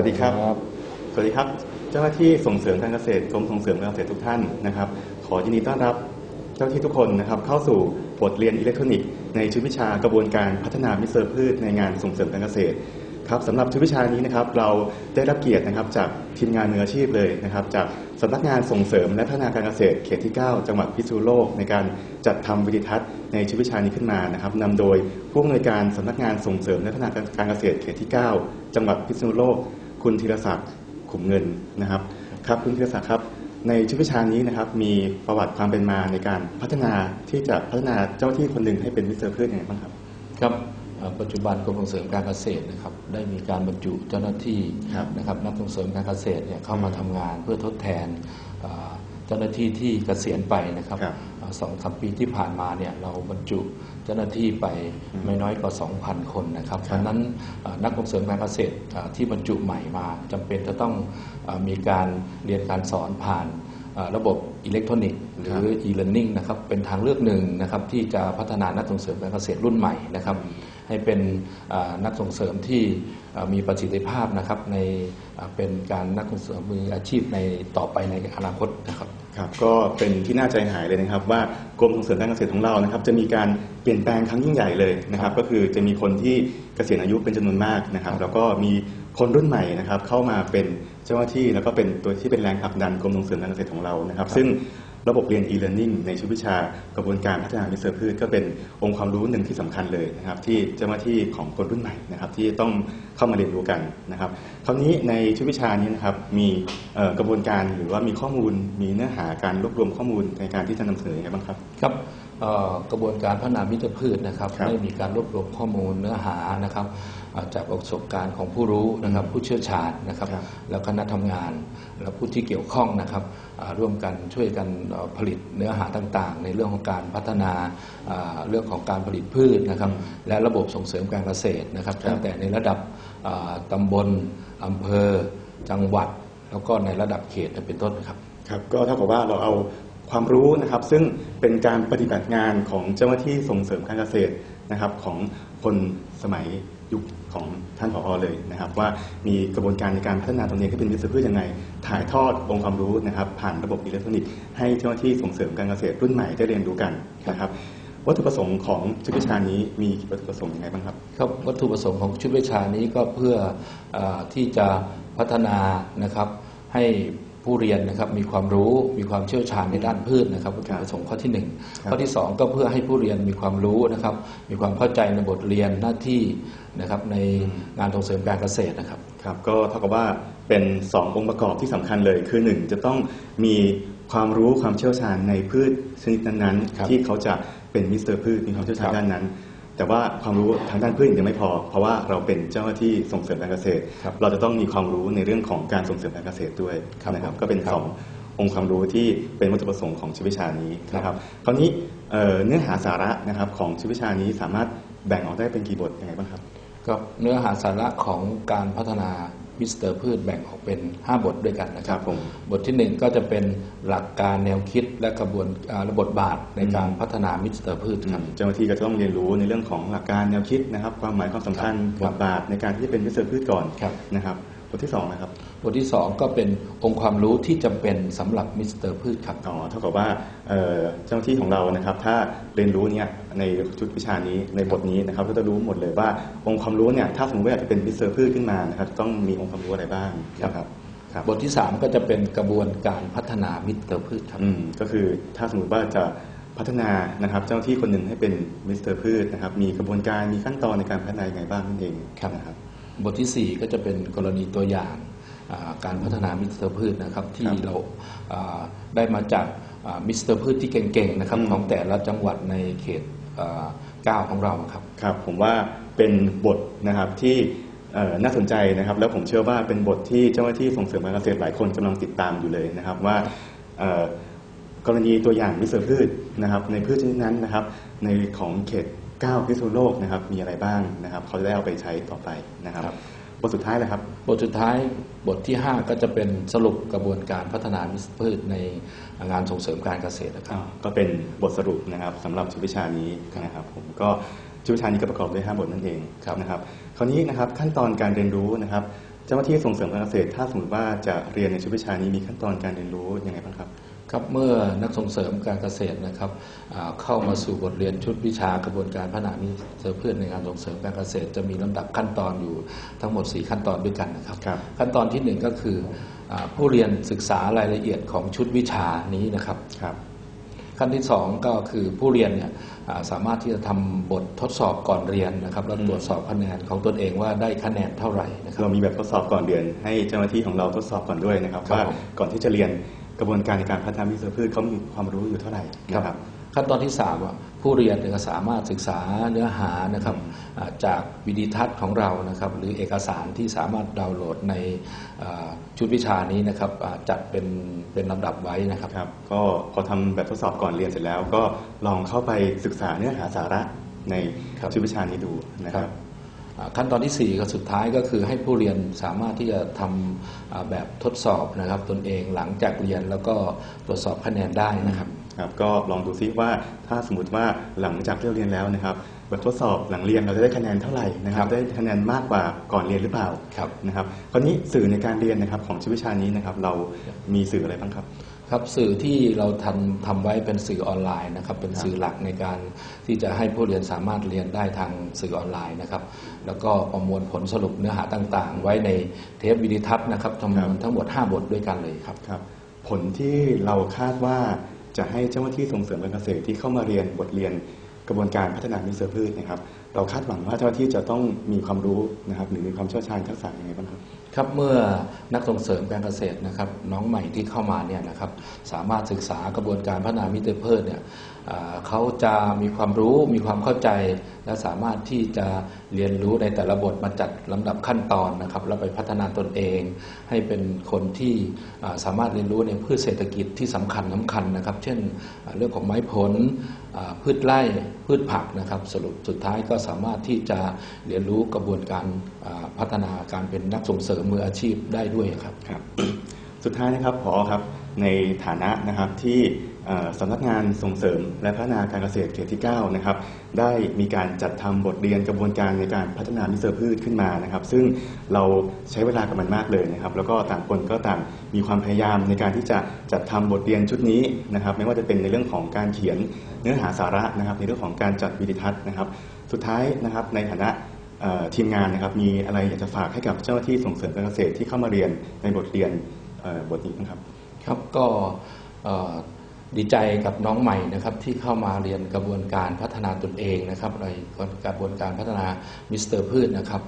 วัสดีครับ สวัสดีครับ เจ้าหน้าที่ส่งเสริมการเกษตรกรมส่งเสริมการเกษตรทุกท่านนะครับ ขอยินดีต้อนรับเจ้าหน้าที่ทุกคนนะครับเข้าสู่บทเรียนอิเล็กทรอนิกส์ในชุดวิชากระบวนการพัฒนามิตรเซอร์พืชในงานส่งเสริมการเกษตรครับสำหรับชุดวิชานี้นะครับเราได้รับเกียรตินะครับจากทีมงานมืออาชีพเลยนะครับ จากสำนักงานส่งเสริมและพัฒนาการเกษตรเขตที่ 9 จังหวัดพิษณุโลก ในการจัดทำวิดีทัศน์ในชุดวิชานี้ขึ้นมานะครับนำโดยผู้อำนวยการสำนักงานส่งเสริมและพัฒนาการเกษตรเขตที่ 9 จังหวัดพิษณุโลก คุณธีรศักดิ์ขุมเงินนะครับครับคุณธีรศักดิ์ครับในชุดวิชานี้นะครับมีประวัติความเป็นมาในการพัฒนาที่จะพัฒนาเจ้าหน้าที่คนหนึ่งให้เป็นมิสเตอร์พืชยังไงบ้างครับครับเอ่อปัจจุบันกรมส่งเสริมการเกษตรนะครับได้มีการบรรจุเจ้าหน้าที่ครับนะครับนักส่งเสริมการเกษตรเนี่ยเข้ามาทำงานเพื่อทดแทนเอ่อเจ้าหน้าที่ที่เกษียณไปนะครับครับเอ่อสองสามปีที่ผ่านมาเนี่ยเราบรรจุ เจ้าหน้าที่ไปไม่น้อยกว่า 2,000 คนนะครับครับเพราะฉะนั้นเอ่อนักส่งเสริมการเกษตรเอ่อที่บรรจุใหม่มาจำเป็นจะต้องเอ่อมีการเรียนการสอนผ่านเอ่อระบบอิเล็กทรอนิกส์หรือ e-learning นะครับเป็นทางเลือกหนึ่งนะครับที่จะพัฒนานักส่งเสริมการเกษตรรุ่นใหม่นะครับให้เป็นเอ่อนักส่งเสริมที่เอ่อมีประสิทธิภาพนะครับในเอ่อเป็นการนักส่งเสริมมืออาชีพในต่อไปในอนาคตนะครับ ครับก็เป็นที่น่าใจหายเลยนะครับ ว่ากรมส่งเสริมการเกษตรของเรานะครับ จะมีการเปลี่ยนแปลงครั้งยิ่งใหญ่เลยนะครับ ก็คือจะมีคนที่เกษียณอายุเป็นจำนวนมากนะครับ แล้วก็มีคนรุ่นใหม่นะครับ เข้ามาเป็นเจ้าหน้าที่แล้วก็เป็นตัวที่เป็นแรงผลักดันกรมส่งเสริมการเกษตรของเรานะครับ ซึ่ง ระบบเรียน e-learning ในชุดวิชากระบวนการพัฒนามิเซอร์พืชก็เป็นองค์ความรู้หนึ่งที่สำคัญเลยนะครับที่เจ้าหน้าที่ของคนรุ่นใหม่นะครับที่ต้องเข้ามาเรียนรู้กันนะครับคราวนี้ในชุดวิชานี้นะครับมีกระบวนการหรือว่ามีข้อมูล มีเนื้อหาการรวบรวมข้อมูลในการที่จะนำเสนอยังไงบ้างครับครับ กระบวนการพัฒนามิตรพืชนะครับครับได้มีการรวบรวมข้อมูลเนื้อหานะครับเอ่อจากประสบการณ์ของผู้รู้นะครับ ผู้เชี่ยวชาญนะครับครับแล้วคณะทำงาน และผู้ที่เกี่ยวข้องนะครับอ่าร่วมกันช่วยกันเอ่อผลิตเนื้อหาต่างๆ ในเรื่องของการพัฒนาอ่าเรื่องของการผลิตพืชนะครับ และระบบส่งเสริมการเกษตรนะครับครับตั้งแต่ในระดับอ่าตำบลอำเภอ จังหวัด แล้วก็ในระดับเขตเป็นต้นครับครับก็เท่ากับว่าเราเอา ความรู้นะครับ ซึ่งเป็นการปฏิบัติงานของเจ้าหน้าที่ส่งเสริมการเกษตรนะครับ ของคนสมัยยุคของท่านผอเลยนะครับ ว่ามีกระบวนการในการพัฒนาตรงนี้ให้เป็นมิตรพืชยังไง ถ่ายทอดองค์ความรู้นะครับ ผ่านระบบอิเล็กทรอนิกส์ให้เจ้าหน้าที่ส่งเสริมการเกษตรรุ่นใหม่ได้เรียนรู้กันนะครับวัตถุประสงค์ของชุดวิชานี้มีวัตถุประสงค์ยังไงบ้างครับครับวัตถุประสงค์ของชุดวิชานี้ก็เพื่อเออที่จะพัฒนานะครับให้ ผู้เรียนนะครับมีความรู้มีความเชี่ยวชาญในด้านพืชนะครับวัตถุประสงค์ข้อที่หนึ่งครับข้อที่สองก็เพื่อให้ผู้เรียนมีความรู้นะครับ มีความเข้าใจในบทเรียนหน้าที่นะครับในงานส่งเสริมการเกษตรนะครับครับก็เท่ากับว่าเป็น 2 องค์ประกอบที่สำคัญเลยคือ 1 จะต้องมีความรู้ความเชี่ยวชาญในพืชชนิดนั้นครับๆที่เขาจะเป็นมิสเตอร์พืชมีความเชี่ยวชาญครับด้านนั้น แต่ว่าความรู้ทางด้านพืชยังไม่พอ เพราะว่าเราเป็นเจ้าหน้าที่ส่งเสริมการเกษตรครับเราจะต้องมีความรู้ในเรื่องของการส่งเสริมการเกษตรด้วยครับนะครับผมก็เป็นครับสององค์ความรู้ที่เป็นวัตถุประสงค์ของชีววิชานี้นะครับ คราวนี้เอ่อเนื้อหาสาระนะครับของชีววิชานี้สามารถแบ่งออกได้เป็นกี่บทยังไงบ้างครับก็เนื้อหาสาระของการพัฒนา มิสเตอร์พืชแบ่งออกเป็น 5 บทด้วยกันนะคครัรับบผมบทที่ 1 ก็จะเป็นหลักการแนวคิดและกระบวนอ่าระบบบาทในการพัฒนามิสเตอร์พืชครับเจ้าหน้าที่ก็จะต้องเรียนรู้ในเรื่องของหลักการแนวคิดนะครับ ความหมายความสำคัญครับบทบาทในการที่จะเป็นมิสเตอร์พืชก่อนครับนะครับ บทที่สองนะครับ บทที่2ก็เป็นองค์ความรู้ที่จำเป็นสำหรับมิสเตอร์พืชครับอ๋อเท่ากับว่าเอ่อเจ้าหน้าที่ของเรานะครับ ถ้าเรียนรู้เนี่ยในชุดวิชานี้ในบทนี้นะครับก็จะรู้หมดเลยว่าองค์ความรู้เนี่ยถ้าสมมติว่าอยากจะเป็นมิสเตอร์พืชขึ้นมานะครับต้องมีองค์ความรู้อะไรบ้างนะครับครับบทที่ 3 ก็จะเป็นกระบวนการพัฒนามิสเตอร์พืชครับอืมก็คือถ้าสมมติว่าจะพัฒนานะครับเจ้าหน้าที่คนหนึ่งให้เป็นมิสเตอร์พืชนะครับมีกระบวนการมีขั้นตอนในการพัฒนายังไงบ้างนั่นเองครับนะครับ บททีสี่ 4 ก็จะเป็นกรณีตัวอย่างอ่าการพัฒนามิสเตอร์พืชนะครับที่ครับเราอ่าได้มาจากอ่ามิสเตอร์พืชที่เก่งๆนะครับอืมของแต่ละจังหวัดในเขตอ่าเก้าของเราครับครับ ผมว่าเป็นบทนะครับที่เอ่อน่าสนใจนะครับ แล้วผมเชื่อว่าเป็นบทที่เจ้าหน้าที่ส่งเสริมการเกษตรหลายคนกำลังติดตามอยู่เลยนะครับว่าเอ่อกรณีตัวอย่างมิสเตอร์พืชนะครับในพืชชนิดนั้นนะครับในของเขต 9พิษณุโลกนะครับมีอะไรบ้างนะครับ เขาจะได้เอาไปใช้ต่อไปนะครับครับ บทสุดท้ายเลยครับ บทสุดท้ายบทที่ 5 ก็จะเป็นสรุปกระบวนการพัฒนามิสเตอร์พืชในงานส่งเสริมการเกษตรนะครับ ก็เป็นบทสรุปนะครับสำหรับชุดวิชานี้นะครับ ผมก็ชุดวิชานี้ก็ประกอบด้วย 5 บทนั่นเองครับนะครับคราวนี้นะครับขั้นตอนการเรียนรู้นะครับ เจ้าหน้าที่ส่งเสริมการเกษตร ถ้าสมมติว่าจะเรียนในชุดวิชานี้มีขั้นตอนการเรียนรู้ยังไงบ้างครับ ครับเมื่อนักส่งเสริมการเกษตรนะครับอ่าเข้ามาสู่บทเรียนชุดวิชากระบวนการพัฒนานิเสพืชในการส่งเสริมการเกษตร จะมีลำดับขั้นตอนอยู่ทั้งหมด 4 ขั้นตอนด้วยกันนะครับครับขั้นตอนที่หนึ่งก็คืออาผู้เรียนศึกษารายละเอียดของชุดวิชานี้นะครับครับขั้นที่สองก็คือผู้เรียนเนี่ยอ่าสามารถที่จะทำบททดสอบก่อนเรียนนะครับแล้วอืมตรวจสอบคะแนนของตนเองว่าได้คะแนนเท่าไหร่นะครับเรามีแบบทดสอบก่อนเรียน ให้เจ้าหน้าที่ของเราทดสอบก่อนด้วยนะครับครับว่าผมก่อนที่จะเรียน กระบวนการในการพัฒนาวิสพืชเขามีความรู้อยู่เท่าไหร่นะครับ ขั้นตอนที่3อะผู้เรียนเนี่ยก็สามารถศึกษาเนื้อหานะครับอ่าจากวิดีทัศน์ของเรานะครับหรือเอกสารที่สามารถดาวน์โหลดในอ่าชุดวิชานี้นะครับอ่าจัดเป็นเป็นลำดับไว้นะครับครับก็พอทำแบบทดสอบก่อนเรียนเสร็จแล้ว ก็ลองเข้าไปศึกษาเนื้อหาสาระในครับชุดวิชานี้ดูนะครับอ่า ขั้นตอนที่ 4 ก็สุดท้ายก็คือให้ผู้เรียนสามารถที่จะทำอ่าแบบทดสอบนะครับตนเองหลังจากเรียนแล้วก็ตรวจสอบคะแนนได้นะครับครับก็ลองดูซิว่าถ้าสมมติว่าหลังจากเลิกเรียนแล้วนะครับแบบทดสอบหลังเรียนเราจะได้คะแนนเท่าไหร่นะครับครับได้คะแนนมากกว่าก่อนเรียนหรือเปล่าครับนะครับคราวนี้สื่อในการเรียนนะครับของชุดวิชานี้นะครับเรามีสื่ออะไรบ้างครับ ครับสื่อที่เราทำทำไว้เป็นสื่อออนไลน์นะครับ เป็นสื่อหลักในการที่จะให้ผู้เรียนสามารถเรียนได้ทางสื่อออนไลน์นะครับ แล้วก็ประมวลผลสรุปเนื้อหาต่างๆ ไว้ในเทปวิดีทัศน์นะครับจำนวนทั้งหมด 5 บทด้วยกันเลยครับครับผลที่เราคาดว่าจะให้เจ้าหน้าที่ส่งเสริมการเกษตรที่เข้ามาเรียนบทเรียนกระบวนการพัฒนามิสเตอร์พืชนะครับ เราคาดหวังว่าเจ้าหน้าที่จะต้องมีความรู้นะครับหรือมีความเชี่ยวชาญทักษะยังไงบ้างครับ ครับเมื่อนักส่งเสริมการเกษตรนะครับน้องใหม่ที่เข้ามาเนี่ยนะครับสามารถศึกษากระบวนการพัฒนามิเตอร์เพืชเนี่ยเขาจะมีความรู้มีความเข้าใจ และสามารถที่จะเรียนรู้ในแต่ละบทมาจัดลำดับขั้นตอนนะครับแล้วไปพัฒนาตนเอง ให้เป็นคนที่สามารถเรียนรู้ในพืชเศรษฐกิจที่สำคัญสำคัญนะครับ เช่นเรื่องของไม้ผล พืชไร่พืชผักนะครับสรุปสุดท้ายก็สามารถที่จะเรียนรู้กระบวนการพัฒนาการเป็นนักส่งเสริมมืออาชีพได้ด้วยครับครับ สุดท้ายนะครับพอครับในฐานะนะครับที่ สำนักงานส่งเสริมและพัฒนาการเกษตรเขตที่ 9 นะครับ ได้มีการจัดทำบทเรียนกระบวนการในการพัฒนามิเตอร์พืชขึ้นมานะครับ ซึ่งเราใช้เวลากับมันมากเลยนะครับ แล้วก็ต่างคนก็ต่างมีความพยายามในการที่จะจัดทำบทเรียนชุดนี้นะครับ ไม่ว่าจะเป็นในเรื่องของการเขียนเนื้อหาสาระนะครับ ในเรื่องของการจัดวิดีทัศน์นะครับ สุดท้ายนะครับในฐานะทีมงานนะครับ มีอะไรอยากจะฝากให้กับเจ้าหน้าที่ส่งเสริมการเกษตรที่เข้ามาเรียนในบทเรียนบทนี้นะครับ ครับก็ ดีใจกับน้องใหม่นะครับที่เข้ามาเรียนกระบวนการพัฒนาตนเองนะครับในกระบวนการพัฒนามิสเตอร์พืชนะครับ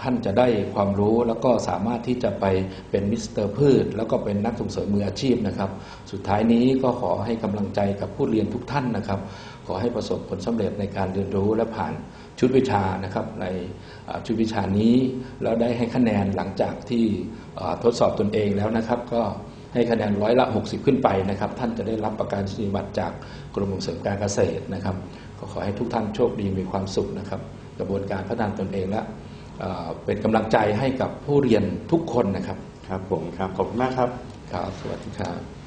ท่านจะได้ความรู้แล้วก็สามารถที่จะไปเป็นมิสเตอร์พืช แล้วก็เป็นนักส่งเสริมมืออาชีพนะครับ สุดท้ายนี้ก็ขอให้กำลังใจกับผู้เรียนทุกท่านนะครับ ขอให้ประสบผลสำเร็จในการเรียนรู้และผ่านชุดวิชานะครับในชุดวิชานี้แล้วได้ให้คะแนนหลังจากที่ทดสอบตนเองแล้วนะครับ ก็ ให้คะแนนร้อยละ 60 ขึ้นไปนะครับ ท่านจะได้รับประกันนียบัตรจากกรมส่งเสริมการเกษตรนะครับก็ขอให้ทุกท่านโชคดีมีความสุขนะครับ กระบวนการพัฒนาตนเองและเอ่อเป็นกำลังใจให้กับผู้เรียนทุกคนนะครับ ครับผมครับขอบคุณมากครับครับสวัสดีครับ